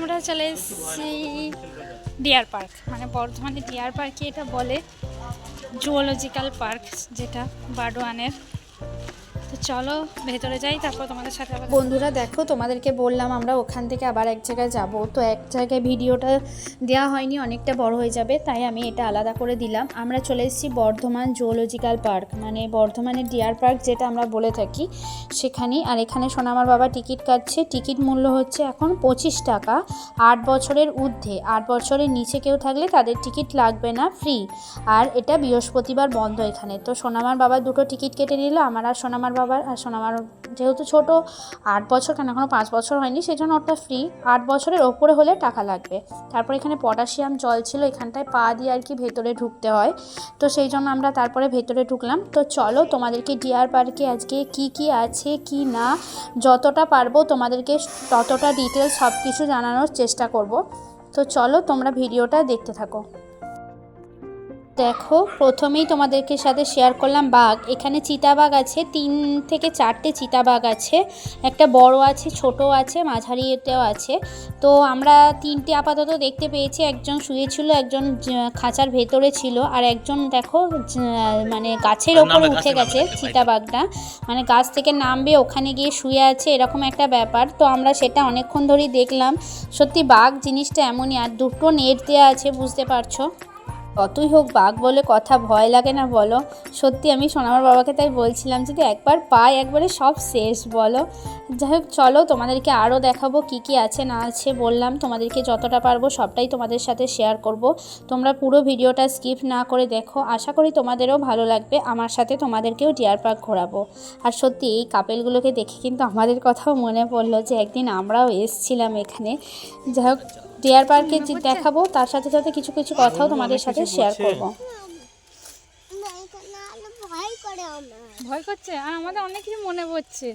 আমরা চলে এসেছি ডিয়ার পার্ক মানে বর্ধমানে ডিয়ার পার্কে এটা বলে জুওলজিক্যাল পার্ক যেটা বাডোয়ানের চলো ভেতরে যাই, তারপর তোমাদের সাথে বন্ধুরা দেখো, তোমাদেরকে বললাম আমরা ওখান থেকে আবার এক জায়গায় যাব। তো এক জায়গায় ভিডিওটা দেওয়া হয়নি, অনেকটা বড় হয়ে যাবে, তাই আমি এটা আলাদা করে দিলাম। আমরা চলে এসেছি বর্ধমান জুওলজিক্যাল পার্ক মানে বর্ধমানের ডিয়ার পার্ক যেটা আমরা বলে থাকি সেখানেই। আর এখানে সোনামার বাবা টিকিট কাটছে। টিকিট মূল্য হচ্ছে এখন পঁচিশ টাকা। আট বছরের ঊর্ধ্বে, আট বছরের নিচে কেউ থাকলে তাদের টিকিট লাগবে না, ফ্রি। আর এটা বৃহস্পতিবার বন্ধ এখানে। তো সোনামার বাবা দুটো টিকিট কেটে নিল, আমার আর সোনামার বাবার আর সোনামার যেহেতু ছোট, আট বছর কেন এখনও পাঁচ বছর হয়নি সেই জন্য ওটা ফ্রি আট বছরের ওপরে হলে টাকা লাগবে। তারপর এখানে পটাশিয়াম জল ছিল, এখানটায় পা দিয়ে আর কি ভেতরে ঢুকতে হয়। তো সেই জন্য আমরা তারপরে ভেতরে ঢুকলাম। তো চলো, তোমাদেরকে ডিয়ার পার্কে আজকে কি কি আছে, কি না, যতটা পারব তোমাদেরকে ততটা ডিটেলস সব কিছু জানানোর চেষ্টা করব। তো চলো, তোমরা ভিডিওটা দেখতে থাকো। দেখো প্রথমেই তোমাদেরকে সাথে শেয়ার করলাম বাঘ। এখানে চিতাবাঘ আছে তিন থেকে চারটে চিতাবাঘ আছে। একটা বড় আছে ছোট আছে মাঝারিতেও আছে। তো আমরা তিনটে আপাতত দেখতে পেয়েছি একজন শুয়েছিল একজন খাঁচার ভেতরে ছিল আর একজন দেখো মানে গাছের ওপরে উঠে গেছে চিতাবাঘটা। মানে গাছ থেকে নামবে ওখানে গিয়ে শুয়ে আছে এরকম একটা ব্যাপার। তো আমরা সেটা অনেকক্ষণ ধরেই দেখলাম। সত্যি বাঘ জিনিসটা এমনই আর দুটো নেট দেওয়া আছে বুঝতে পারছ? কতই হোক বাঘ বলে কথা ভয় লাগে না, বলো। সত্যি আমি সোনামার বাবাকে তাই বলছিলাম যদি একবার পাই একবারে সব শেষ, বলো। যাই হোক, চলো, তোমাদেরকে আরও দেখাবো কি কি আছে, না আছে বললাম। তোমাদেরকে যতটা পারব সবটাই তোমাদের সাথে শেয়ার করব। তোমরা পুরো ভিডিওটা স্কিপ না করে দেখো। আশা করি তোমাদেরও ভালো লাগবে। আমার সাথে তোমাদেরকেও ডিয়ার পার্ক ঘোরাবো। আর সত্যি, এই কাপেলগুলোকে দেখে কিন্তু আমাদের কথাও মনে পড়ল যে, একদিন আমরাও এসছিলাম এখানে। যাই হোক ডিয়ার পার্কে দেখাবো তার সাথে সাথে কিছু কিছু কথাও তোমাদের সাথে শেয়ার করব। ভয় করে আমার ভয় করছে? আর আমাদের অনেক কিছু মনে পড়ছে।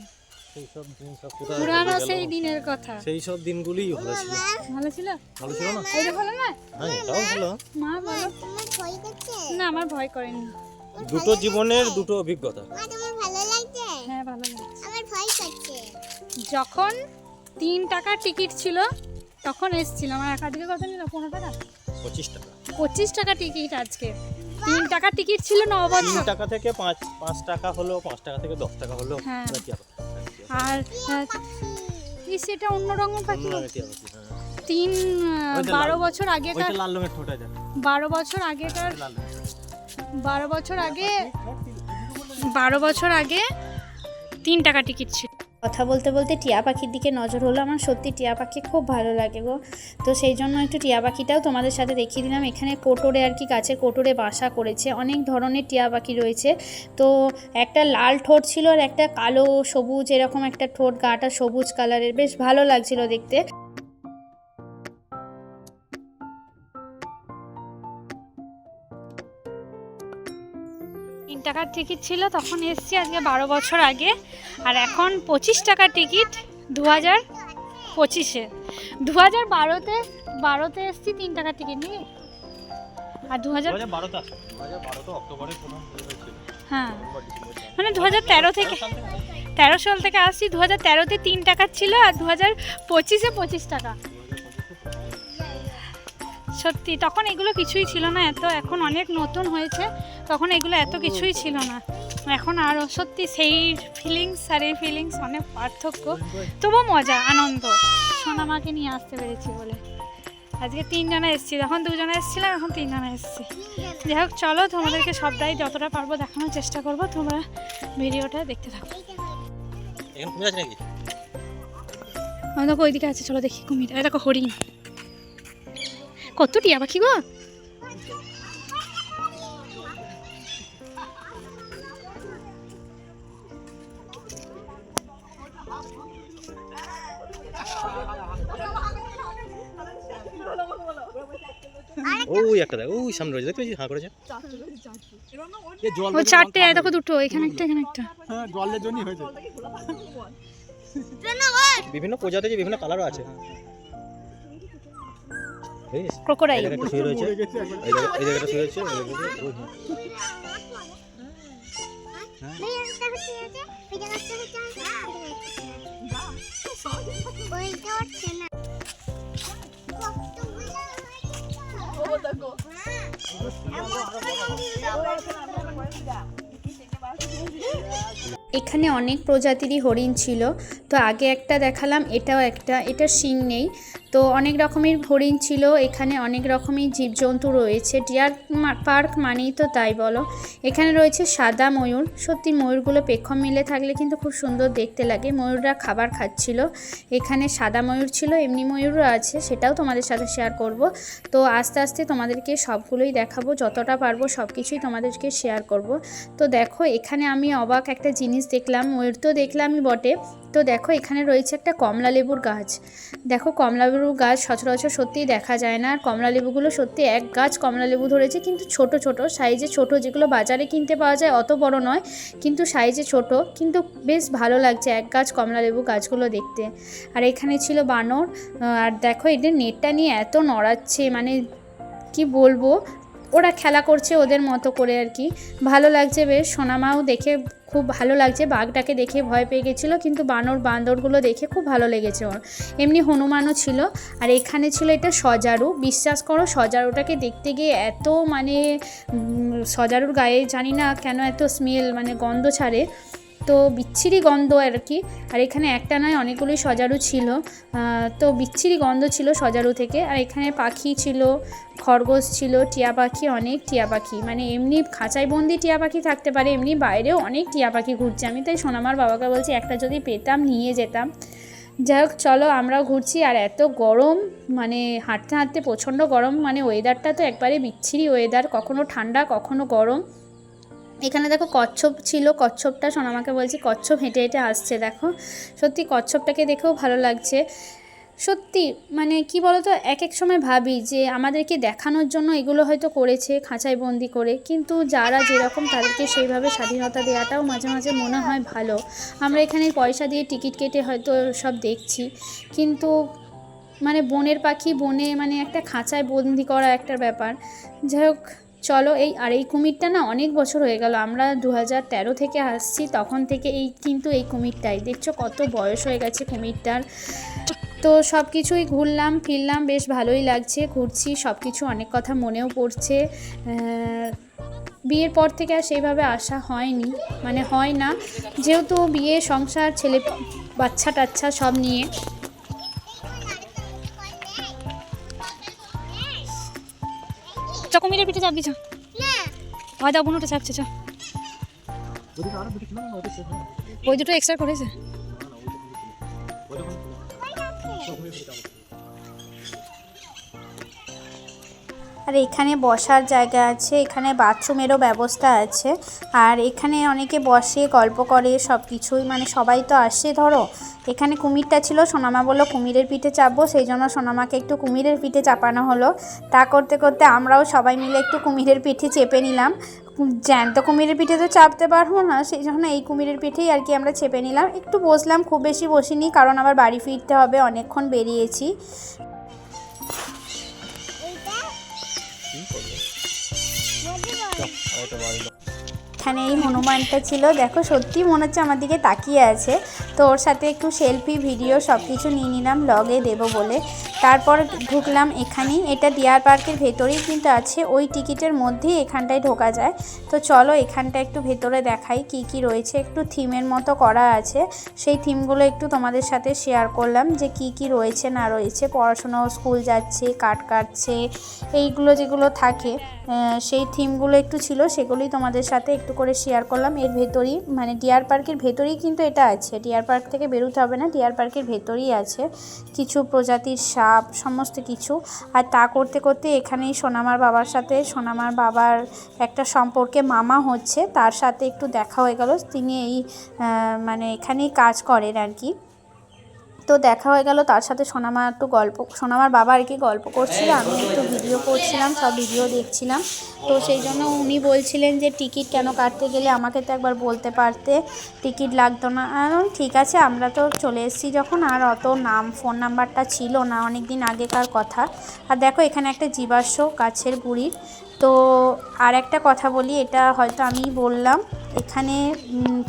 সেই সব দিন সব পুরানো সেই দিনের কথা। সেই সব দিনগুলোই ভালো ছিল। ভালো ছিল? ভালো ছিল না? এটা ভালো না? হ্যাঁ এটাও ভালো। মা বলো। তোমার ভয় করছে না আমার ভয় করেনি। দুটো জীবনের দুটো অভিজ্ঞতা। তোমার ভালো লাগছে হ্যাঁ ভালো লাগছে। আমার ভয় করছে। যখন তিন টাকার টিকিট ছিল তখন এসেছিলাম। আর একা দিকে কত নিল? পনেরো টাকা? পঁচিশ টাকা। পঁচিশ টাকা টিকিট আজকে। তিন টাকার টিকিট ছিল ন তিন টাকা থেকে পাঁচ পাঁচ টাকা হলো পাঁচ টাকা থেকে দশ টাকা হলো। হ্যাঁ। আর এই সেটা অন্য রকম পাখি। হ্যাঁ। তিন বারো বছর আগেকার লাল রঙের ঠোঁটা যা বারো বছর আগেকার বারো বছর আগে বারো বছর আগে তিন টাকা টিকিট ছিল। কথা বলতে বলতে টিয়া পাখির দিকে নজর হলো। আমার সত্যি টিয়া পাখি খুব ভালো লাগে গো। তো সেই জন্য একটু টিয়া পাখিটাও তোমাদের সাথে দেখিয়ে দিলাম। এখানে কোটোরে আর কি গাছের কোটরে বাসা করেছে। অনেক ধরনের টিয়া পাখি রয়েছে। তো একটা লাল ঠোঁট ছিল আর একটা কালো সবুজ এরকম একটা ঠোঁট, গাটা সবুজ কালারের বেশ ভালো লাগছিল দেখতে। টাকার টিকিট ছিল তখন এসছি আজকে বারো বছর আগে। আর এখন পঁচিশ টাকার টিকিট দু হাজার পঁচিশে। দু হাজার বারোতে বারোতে এসছি তিন টাকার টিকিট নিয়ে। আর দু হাজার হ্যাঁ। মানে দু হাজার তেরো থেকে। তেরো সাল থেকে আসছি। দু হাজার তেরোতে তিন টাকার ছিল আর দু হাজার পঁচিশে পঁচিশ টাকা। সত্যি তখন এগুলো কিছুই ছিল না এত এখন অনেক নতুন হয়েছে তখন এগুলো এত কিছুই ছিল না। এখন আরও সত্যি সেই ফিলিংস আর এই ফিলিংস অনেক পার্থক্য। তবু মজা আনন্দ। সোনা সোনামাকে নিয়ে আসতে পেরেছি বলে। আজকে তিনজনে এসেছি তখন দুজনে এসেছিলাম এখন তিনজনে এসেছি। যাই হোক চলো তোমাদেরকে সবটাই যতটা পারব দেখানোর চেষ্টা করব তোমরা ভিডিওটা দেখতে থাকো। দেখো ওইদিকে আছে চলো দেখি কুমির। দেখো হরিণ। কত টিয়া পাখি গো ওই একটা দেখ ওই সামনে রয়েছে দেখতে পেয়েছিস হাঁ করেছে। ও চারটে দেখো দুটো এখানে একটা এখানে একটা। জলের জন্যই হয়েছে। বিভিন্ন প্রজাতির বিভিন্ন কালারও আছে। এখানে অনেক প্রজাতিরই হরিণ ছিল। তো আগে একটা দেখালাম এটাও একটা। এটা শিং নেই। তো অনেক রকমের হরিণ ছিল, এখানে অনেক রকমের জীবজন্তু রয়েছে। ডিয়ার পার্ক মানেই তো তাই বলো। এখানে রয়েছে সাদা ময়ূর। সত্যি ময়ূরগুলো পেখম মিলে থাকলে কিন্তু খুব সুন্দর দেখতে লাগে। ময়ূররা খাবার খাচ্ছিল। এখানে সাদা ময়ূর ছিল, এমনি ময়ূরও আছে, সেটাও তোমাদের সাথে শেয়ার করব। তো আস্তে আস্তে তোমাদেরকে সবগুলোই দেখাবো, যতটা পারব সব কিছুই তোমাদেরকে শেয়ার করব। তো দেখো, এখানে আমি অবাক একটা জিনিস দেখলাম। ময়ূর তো দেখলামই বটে। তো দেখো, এখানে রয়েছে একটা কমলা লেবুর গাছ। দেখো, কমলা লেবুর গাছ সচরাচর সত্যিই দেখা যায় না। আর কমলা লেবুগুলো সত্যি এক গাছ কমলা লেবু ধরেছে, কিন্তু ছোট ছোট। সাইজে ছোট যেগুলো বাজারে কিনতে পাওয়া যায়, অত বড় নয়, কিন্তু সাইজে ছোট। কিন্তু বেশ ভালো লাগছে এক গাছ কমলা লেবু গাছগুলো দেখতে। আর এখানে ছিল বানর। আর দেখো, এদের নেটটা নিয়ে এত নড়াচ্ছে মানে কি বলব? ওরা খেলা করছে ওদের মতো করে আর কি। ভালো লাগছে বেশ, সোনামাও দেখে খুব ভালো লাগছে, বাঘটাকে দেখে ভয় পেয়ে গেছিল, কিন্তু বানর বান্দরগুলো দেখে খুব ভালো লেগেছে ওর। এমনি হনুমানও ছিল, আর এখানে ছিল এটা সজারু। বিশ্বাস করো, সজারুটাকে দেখতে গিয়ে এত মানে সজারুর গায়ে জানি না কেন এত স্মেল মানে গন্ধ ছাড়ে। তো বিচ্ছিরি গন্ধ আর কি। আর এখানে একটা নয়, অনেকগুলোই সজারু ছিল। তো বিচ্ছিরি গন্ধ ছিল সজারু থেকে। আর এখানে পাখি ছিল, খরগোশ ছিল, টিয়া পাখি, অনেক টিয়া পাখি। মানে এমনি খাঁচায় বন্দি টিয়া পাখি থাকতে পারে, এমনি বাইরেও অনেক টিয়া পাখি ঘুরছে। আমি তাই সোনামার বাবাকে বলছি, একটা যদি পেতাম, নিয়ে যেতাম। যাই হোক, চলো আমরাও ঘুরছি। আর এত গরম মানে হাঁটতে হাঁটতে প্রচণ্ড গরম। মানে ওয়েদারটা তো একবারে বিচ্ছিরি ওয়েদার কখনো ঠান্ডা, কখনো গরম। এখানে দেখো কচ্ছপ ছিল, কচ্ছপটা সোনামাকে বলছি কচ্ছপ হেঁটে হেঁটে আসছে, দেখো। সত্যি কচ্ছপটাকে দেখেও ভালো লাগছে। সত্যি মানে কি বলতো এক এক সময় ভাবি যে আমাদেরকে দেখানোর জন্য এগুলো হয়তো করেছে খাঁচায় বন্দি করে, কিন্তু যারা যেরকম তাদেরকে সেইভাবে স্বাধীনতা দেওয়াটাও মাঝে মাঝে মনে হয় ভালো। আমরা এখানে পয়সা দিয়ে টিকিট কেটে হয়তো সব দেখছি, কিন্তু মানে বনের পাখি বনে মানে একটা খাঁচায় বন্দি করা একটা ব্যাপার। যাই হোক চলো এই, আর এই কুমিরটা না অনেক বছর হয়ে গেল, আমরা দু হাজার তেরো থেকে আসছি, তখন থেকে এই কিন্তু এই কুমিরটাই। দেখছ কত বয়স হয়ে গেছে কুমিরটার। তো সব কিছুই ঘুরলাম, ফিরলাম, বেশ ভালোই লাগছে, ঘুরছি সব কিছু অনেক কথা মনেও পড়ছে। বিয়ের পর থেকে আর সেইভাবে আসা হয়নি মানে হয় না। যেহেতু বিয়ে, সংসার, ছেলে বাচ্চা টাচ্চা সব নিয়ে। কুমিরের পিঠে চাপবি চ হয় দাও বুনুটা চাপছে চ ওই দুটো এক্সট্রা করেছে। আর এখানে বসার জায়গা আছে, এখানে বাথরুমেরও ব্যবস্থা আছে। আর এখানে অনেকে বসে, গল্প করে সব কিছুই মানে সবাই তো আসে, ধরো। এখানে কুমিরটা ছিল, সোনামা বলল, কুমিরের পিঠে চাপবো। সেই জন্য সোনামাকে একটু কুমিরের পিঠে চাপানো হলো। তা করতে করতে আমরাও সবাই মিলে একটু কুমিরের পিঠে চেপে নিলাম। জ্যান্ত কুমিরের পিঠে তো চাপতে পারব না, সেই জন্য এই কুমিরের পিঠেই আর কি আমরা চেপে নিলাম। একটু বসলাম, খুব বেশি বসিনি, কারণ আবার বাড়ি ফিরতে হবে, অনেকক্ষণ বেরিয়েছি। এখানে এই হনুমানটা ছিল। দেখো, সত্যি মনে হচ্ছে আমার দিকে তাকিয়ে আছে। তো ওর সাথে একটু সেলফি ভিডিও সব কিছু নিয়ে নিলাম লগে দেবো বলে। তারপর ঢুকলাম এখানেই। এটা ডিয়ার পার্কের ভেতরেই কিন্তু আছে। ওই টিকিটের মধ্যেই এখানটায় ঢোকা যায়। তো চলো এখানটা একটু ভেতরে দেখাই কি কি রয়েছে। একটু থিমের মতো করা আছে। সেই থিমগুলো একটু তোমাদের সাথে শেয়ার করলাম যে কি কি রয়েছে, না রয়েছে। পড়াশোনা স্কুল যাচ্ছে কাট কাটছে, এইগুলো যেগুলো থাকে সেই থিমগুলো একটু ছিল, সেগুলোই তোমাদের সাথে একটু করে শেয়ার করলাম। এর ভেতরেই মানে ডিয়ার পার্কের ভেতরেই কিন্তু এটা আছে। ডিয়ার পার্ক থেকে বেরোতে হবে না, ডিয়ার পার্কের ভেতরেই আছে। কিছু প্রজাতির সাপ সমস্ত কিছু। আর তা করতে করতে এখানেই সোনামার বাবার সাথে, সোনামার বাবার একটা সম্পর্কে মামা হচ্ছে, তার সাথে একটু দেখা হয়ে গেল। তিনি এই মানে এখানেই কাজ করেন আর কি। তো দেখা হয়ে গেল, তার সাথে সোনামা একটু গল্প, সোনামার বাবা আর কি গল্প করছিল, আমি একটু ভিডিও করছিলাম, সব ভিডিও দেখছিলাম। তো সেই জন্য উনি বলছিলেন যে, টিকিট কেন কাটতে গেলে আমাকে তো একবার বলতে পারতে, টিকিট লাগতো না। ঠিক আছে, আমরা তো চলে এসেছি যখন, আর অত নাম ফোন নাম্বারটা ছিল না অনেক দিন আগেকার কথা। আর দেখো, এখানে একটা জীবাশ্ম গাছের গুড়ির তো আর একটা কথা বলি, এটা হয়তো আমি বললাম। এখানে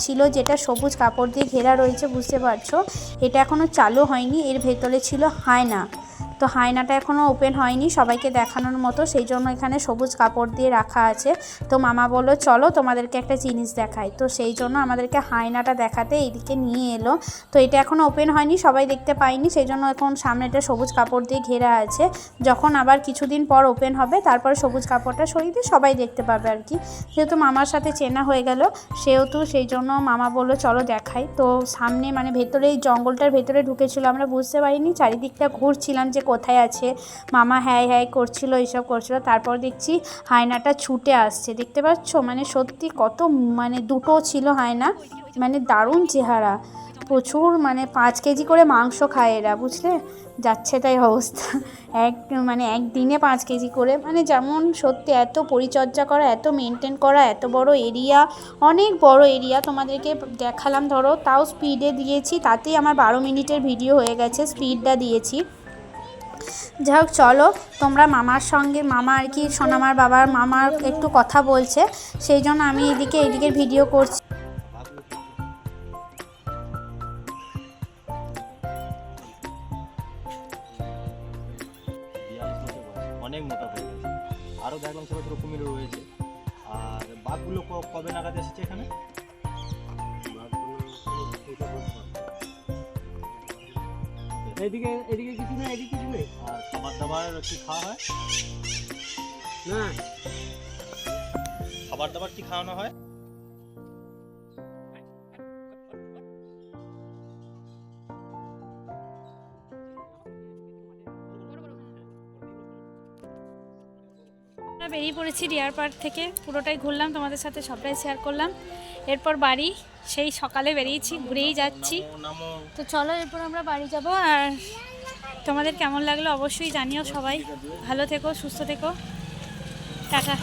ছিল যেটা সবুজ কাপড় দিয়ে ঘেরা রয়েছে, বুঝতে পারছ? এটা এখনও চালু হয়নি, এর ভেতরে ছিল হায়না। তো হায়নাটা এখনও ওপেন হয়নি, সবাইকে দেখানোর মতো। সেই জন্য এখানে সবুজ কাপড় দিয়ে রাখা আছে। তো মামা বলল, চলো তোমাদেরকে একটা জিনিস দেখাই। তো সেই জন্য আমাদেরকে হায়নাটা দেখাতে এইদিকে নিয়ে এলো। তো এটা এখনও ওপেন হয়নি, সবাই দেখতে পায়নি। সেই জন্য এখন সামনেটা সবুজ কাপড় দিয়ে ঘেরা আছে। যখন আবার কিছুদিন পর ওপেন হবে, তারপরে সবুজ কাপড়টা সরিয়ে দিয়ে সবাই দেখতে পাবে আর কি। যেহেতু মামার সাথে চেনা হয়ে গেল, সেহেতু সেই জন্য মামা বলল, চলো দেখাই। তো সামনে মানে ভেতরে, এই জঙ্গলটার ভেতরে ঢুকেছিল, আমরা বুঝতে পারিনি। চারিদিকটা ঘুরছিলাম যে কোথায় আছে? মামা হ্যায় হ্যায় করছিল, এইসব করছিল। তারপর দেখছি হায়নাটা ছুটে আসছে। দেখতে পাচ্ছ? মানে সত্যি কত মানে দুটো ছিল হায়না। মানে দারুণ চেহারা। প্রচুর মানে পাঁচ কেজি করে মাংস খায় এরা, বুঝলে? যাচ্ছে তাই অবস্থা। এক মানে একদিনে পাঁচ কেজি করে। মানে যেমন সত্যি এত পরিচর্যা করা, এত মেনটেন করা, এত বড় এরিয়া অনেক বড় এরিয়া তোমাদেরকে দেখালাম। ধরো, তাও স্পিডে দিয়েছি। তাতেই আমার বারো মিনিটের ভিডিও হয়ে গেছে স্পিডটা দিয়েছি। যাই হোক চলো, তোমরা মামার সঙ্গে, মামা আর কি, সোনামার বাবার মামার একটু কথা বলছে, সেই জন্য আমি এদিকে এদিকে ভিডিও করছি। কবে নাগাদ এসেছে এখানে? এদিকে এদিকে কিছু না এদিকে কিছু নেই আর খাবার দাবার কি খাওয়া হয়? না। খাবার দাবার কি খাওয়ানো হয়? আমরা বেরিয়ে পড়েছি ডিয়ার পার্ক থেকে। পুরোটাই ঘুরলাম, তোমাদের সাথে সবটাই শেয়ার করলাম। এরপর বাড়ি, সেই সকালে বেরিয়েছি, ঘুরেই যাচ্ছি। তো চলো, এরপর আমরা বাড়ি যাব। আর তোমাদের কেমন লাগল অবশ্যই জানিও সবাই। ভালো থেকো, সুস্থ থেকো। টাটা।